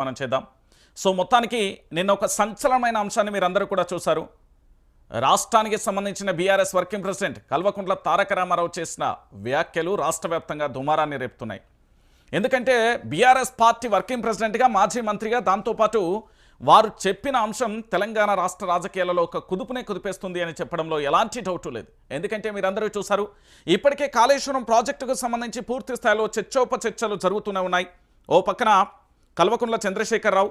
మనం చేద్దాం. సో మొత్తానికి నిన్న ఒక సంచలనమైన అంశాన్ని మీరందరూ కూడా చూశారు. రాష్ట్రానికి సంబంధించిన BRS working president Kalvakuntla Taraka Rama Rao చేసిన వ్యాఖ్యలు రాష్ట్ర వ్యాప్తంగా దుమారాన్ని రేపుతున్నాయి. ఎందుకంటే బీఆర్ఎస్ పార్టీ వర్కింగ్ ప్రెసిడెంట్గా మాజీ మంత్రిగా దాంతోపాటు వారు చెప్పిన అంశం తెలంగాణ రాష్ట్ర రాజకీయాలలో ఒక కుదుపునే కుదిపేస్తుంది అని చెప్పడంలో ఎలాంటి డౌట్ లేదు. ఎందుకంటే మీరందరూ చూశారు ఇప్పటికే కాళేశ్వరం ప్రాజెక్టుకు సంబంధించి పూర్తి స్థాయిలో చర్చోపచర్చలు జరుగుతూనే ఉన్నాయి. ఓ పక్కన కల్వకుంట్ల చంద్రశేఖరరావు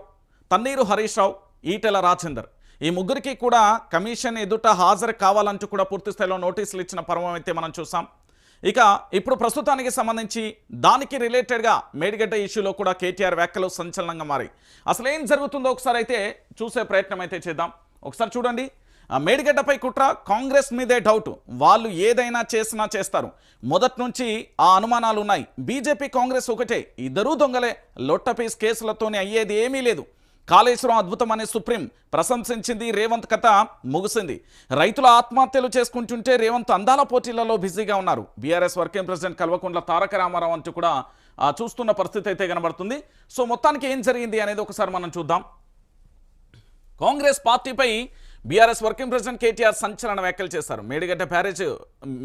తన్నీరు హరీష్ రావు ఈటెల రాజేందర్. ఈ ముగ్గురికి కూడా కమిషన్ ఎదుట హాజరు కావాలంటూ కూడా పూర్తిస్థాయిలో నోటీసులు ఇచ్చిన పర్వం అయితే మనం చూసాం. ఇక ఇప్పుడు ప్రస్తుతానికి సంబంధించి దానికి రిలేటెడ్గా మేడిగడ్డ ఇష్యూలో కూడా కేటీఆర్ వ్యాఖ్యలు సంచలనంగా మారాయి. అసలు ఏం జరుగుతుందో ఒకసారి అయితే చూసే ప్రయత్నం అయితే చేద్దాం. ఒకసారి చూడండి. మేడిగడ్డపై కుట్ర కాంగ్రెస్ మీదే డౌట్. వాళ్ళు ఏదైనా చేసినా చేస్తారు. మొదటి నుంచి ఆ అనుమానాలు ఉన్నాయి. బీజేపీ కాంగ్రెస్ ఒకటే. ఇద్దరూ దొంగలే. లొట్టపీస్ కేసులతోనే అయ్యేది ఏమీ లేదు. కాళేశ్వరం అద్భుతం అనే సుప్రీం ప్రశంసించింది రేవంత్ కథ ముగిసింది. రైతుల ఆత్మహత్యలు చేసుకుంటుంటే రేవంత్ అందాల పోటీలలో బిజీగా ఉన్నారు. BRS working president Kalvakuntla Taraka Rama Rao అంటూ కూడా ఆ, చూస్తున్న పరిస్థితి అయితే కనబడుతుంది. సో మొత్తానికి ఏం జరిగింది అనేది ఒకసారి మనం చూద్దాం. కాంగ్రెస్ పార్టీపై బీఆర్ఎస్ వర్కింగ్ ప్రెసిడెంట్ కేటీఆర్ సంచలన వ్యాఖ్యలు చేశారు. మేడిగడ్డ బ్యారేజ్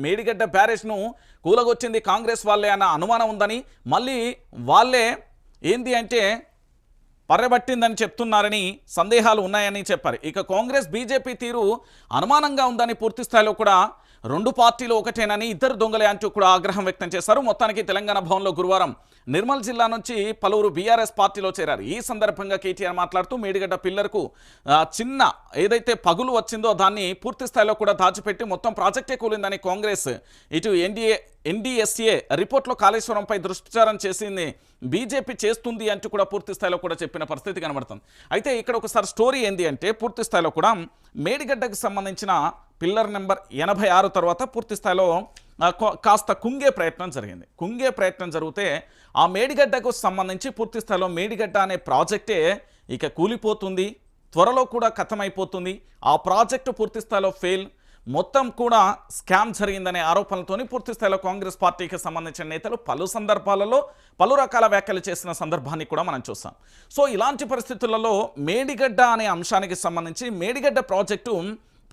మేడిగడ్డ బ్యారేజ్ను కూలగొచ్చింది కాంగ్రెస్ వాళ్ళే అన్న అనుమానం ఉందని మళ్ళీ వాళ్ళే ఏంది అంటే పర్రబట్టిందని చెప్తున్నారని సందేహాలు ఉన్నాయని చెప్పారు. ఇక కాంగ్రెస్ బీజేపీ తీరు అనుమానంగా ఉందని పూర్తిస్థాయిలో కూడా రెండు పార్టీలు ఒకటేనని ఇద్దరు దొంగలే అంటూ కూడా ఆగ్రహం వ్యక్తం చేశారు. మొత్తానికి తెలంగాణ భవన్లో గురువారం నిర్మల్ జిల్లా నుంచి పలువురు బీఆర్ఎస్ పార్టీలో చేరారు. ఈ సందర్భంగా కేటీఆర్ మాట్లాడుతూ మేడిగడ్డ పిల్లర్కు చిన్న ఏదైతే పగులు వచ్చిందో దాన్ని పూర్తి స్థాయిలో కూడా దాచిపెట్టి మొత్తం ప్రాజెక్టే కూలిందని కాంగ్రెస్ ఇటు ఎన్డీఏ ఎన్డీఎస్ఏ రిపోర్ట్లో కాళేశ్వరంపై దుష్ప్రచారం చేసింది బీజేపీ చేస్తుంది అంటూ కూడా పూర్తి స్థాయిలో కూడా చెప్పిన పరిస్థితి కనబడుతుంది. అయితే ఇక్కడ ఒకసారి స్టోరీ ఏంది అంటే పూర్తి స్థాయిలో కూడా మేడిగడ్డకు సంబంధించిన పిల్లర్ నెంబర్ ఎనభై ఆరు తర్వాత పూర్తి స్థాయిలో కా- కాస్త కుంగే ప్రయత్నం జరిగింది. కుంగే ప్రయత్నం జరిగితే ఆ మేడిగడ్డకు సంబంధించి పూర్తి స్థాయిలో మేడిగడ్డ అనే ప్రాజెక్టే ఇక కూలిపోతుంది త్వరలో కూడా కథమైపోతుంది. ఆ ప్రాజెక్టు పూర్తి స్థాయిలో ఫెయిల్ మొత్తం కూడా స్కామ్ జరిగిందనే ఆరోపణలతోని పూర్తిస్థాయిలో కాంగ్రెస్ పార్టీకి సంబంధించిన నేతలు పలు సందర్భాలలో పలు రకాల వ్యాఖ్యలు చేసిన సందర్భాన్ని కూడా మనం చూస్తాం సో ఇలాంటి పరిస్థితులలో మేడిగడ్డ అనే అంశానికి సంబంధించి మేడిగడ్డ ప్రాజెక్టు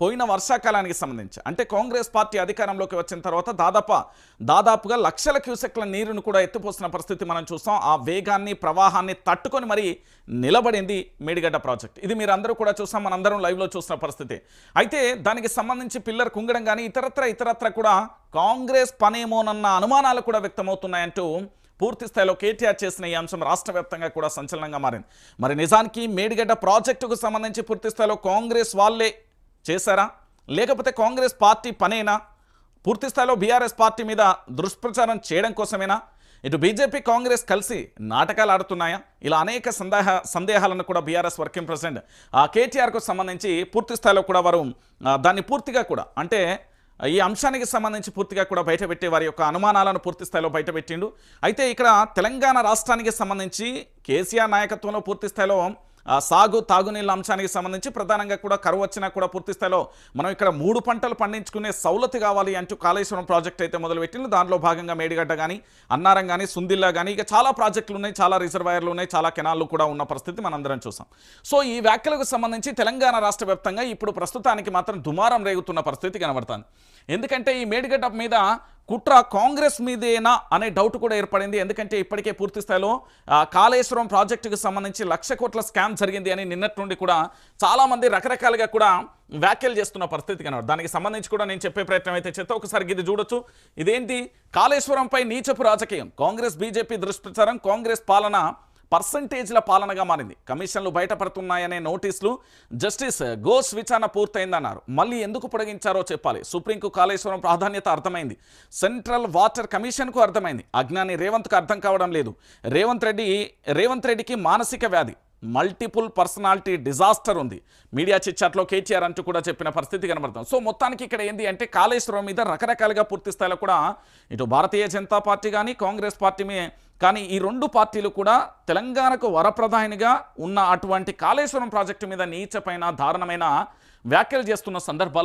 పోయిన వర్షాకాలానికి సంబంధించి. అంటే కాంగ్రెస్ పార్టీ అధికారంలోకి వచ్చిన తర్వాత దాదాపు దాదాపుగా లక్షల క్యూసెక్ల నీరును కూడా ఎత్తిపోసిన పరిస్థితి మనం చూస్తాం. ఆ వేగాన్ని ప్రవాహాన్ని తట్టుకొని మరి నిలబడింది మేడిగడ్డ ప్రాజెక్ట్. ఇది మీరందరూ కూడా చూసాం మనందరం లైవ్లో చూసిన పరిస్థితి. అయితే దానికి సంబంధించి పిల్లర్ కుంగడం కానీ ఇతరత్ర ఇతరత్ర కూడా కాంగ్రెస్ పనేమోనన్న అనుమానాలు కూడా వ్యక్తమవుతున్నాయంటూ పూర్తి స్థాయిలో కేటీఆర్ చేసిన ఈ అంశం రాష్ట్ర వ్యాప్తంగా కూడా సంచలనంగా మారింది. మరి నిజానికి మేడిగడ్డ ప్రాజెక్టుకు సంబంధించి పూర్తి స్థాయిలో కాంగ్రెస్ వాళ్ళే చేశారా? లేకపోతే కాంగ్రెస్ పార్టీ పనేనా? పూర్తి స్థాయిలో బీఆర్ఎస్ పార్టీ మీద దుష్ప్రచారం చేయడం కోసమేనా? ఇటు బీజేపీ కాంగ్రెస్ కలిసి నాటకాలు ఆడుతున్నాయా? ఇలా అనేక సందేహ సందేహాలను కూడా బీఆర్ఎస్ వర్కింగ్ ప్రెసిడెంట్ ఆ కేటీఆర్కు సంబంధించి పూర్తి స్థాయిలో కూడా వారు దాన్ని పూర్తిగా కూడా అంటే ఈ అంశానికి సంబంధించి పూర్తిగా కూడా బయటపెట్టే వారి యొక్క అనుమానాలను పూర్తి స్థాయిలో బయటపెట్టిండు. అయితే ఇక్కడ తెలంగాణ రాష్ట్రానికి సంబంధించి కేసీఆర్ నాయకత్వంలో పూర్తి స్థాయిలో సాగు తాగునీళ్ళ అంశానికి సంబంధించి ప్రధానంగా కూడా కరువు వచ్చినా కూడా పూర్తి స్థాయిలో మనం ఇక్కడ మూడు పంటలు పండించుకునే సౌలతి కావాలి అంటూ కాళేశ్వరం ప్రాజెక్ట్ అయితే మొదలుపెట్టింది. దానిలో భాగంగా మేడిగడ్డ కానీ అన్నారం కానీ సుందిల్లా కానీ ఇక చాలా ప్రాజెక్టులు ఉన్నాయి చాలా రిజర్వాయర్లు ఉన్నాయి చాలా కెనాళ్ళు కూడా ఉన్న పరిస్థితి మనందరం చూసాం. సో ఈ వ్యాఖ్యలకు సంబంధించి తెలంగాణ రాష్ట్ర వ్యాప్తంగా ఇప్పుడు ప్రస్తుతానికి మాత్రం దుమారం రేగుతున్న పరిస్థితి కనబడుతుంది. ఎందుకంటే ఈ మేడిగడ్డ మీద కుట్ర కాంగ్రెస్ మీదేనా అనే డౌట్ కూడా ఏర్పడింది. ఎందుకంటే ఇప్పటికే పూర్తి స్థాయిలో కాళేశ్వరం ప్రాజెక్టుకు సంబంధించి లక్ష కోట్ల స్కామ్ జరిగింది అని నిన్నటి నుండి కూడా చాలామంది రకరకాలుగా కూడా వ్యాఖ్యలు చేస్తున్న పరిస్థితి కనబడు దానికి సంబంధించి కూడా నేను చెప్పే ప్రయత్నం అయితే చేస్తే. ఒకసారి ఇది చూడొచ్చు. ఇదేంటి? కాళేశ్వరంపై నీచపు రాజకీయం. కాంగ్రెస్ బీజేపీ దృష్టిచారం కాంగ్రెస్ పాలన పర్సంటేజ్ల పాలనగా మారింది. కమిషన్లు బయటపడుతున్నాయనే నోటీసులు జస్టిస్ గోస్ విచారణ పూర్తయిందన్నారు. మళ్ళీ ఎందుకు పొడిగించారో చెప్పాలి. సుప్రీంకు కాళేశ్వరం ప్రాధాన్యత అర్థమైంది. సెంట్రల్ వాటర్ కమిషన్కు అర్థమైంది. అజ్ఞాని రేవంత్కు అర్థం కావడం లేదు. రేవంత్ రెడ్డి రేవంత్ రెడ్డికి మానసిక వ్యాధి. మల్టిపుల్ పర్సనాలిటీ డిజాస్టర్ ఉంది. మీడియా చిచ్చాట్లో కేటీఆర్ అంటూ కూడా చెప్పిన పరిస్థితి కనబడుతుంది. సో మొత్తానికి ఇక్కడ ఏంది అంటే కాళేశ్వరం మీద రకరకాలుగా పూర్తి స్థాయిలో కూడా ఇటు భారతీయ జనతా పార్టీ కానీ కాంగ్రెస్ పార్టీ కానీ ఈ రెండు పార్టీలు కూడా తెలంగాణకు వరప్రధానిగా ఉన్న అటువంటి కాళేశ్వరం ప్రాజెక్టు మీద నీచపైన దారుణమైన వ్యాఖ్యలు చేస్తున్న సందర్భాలు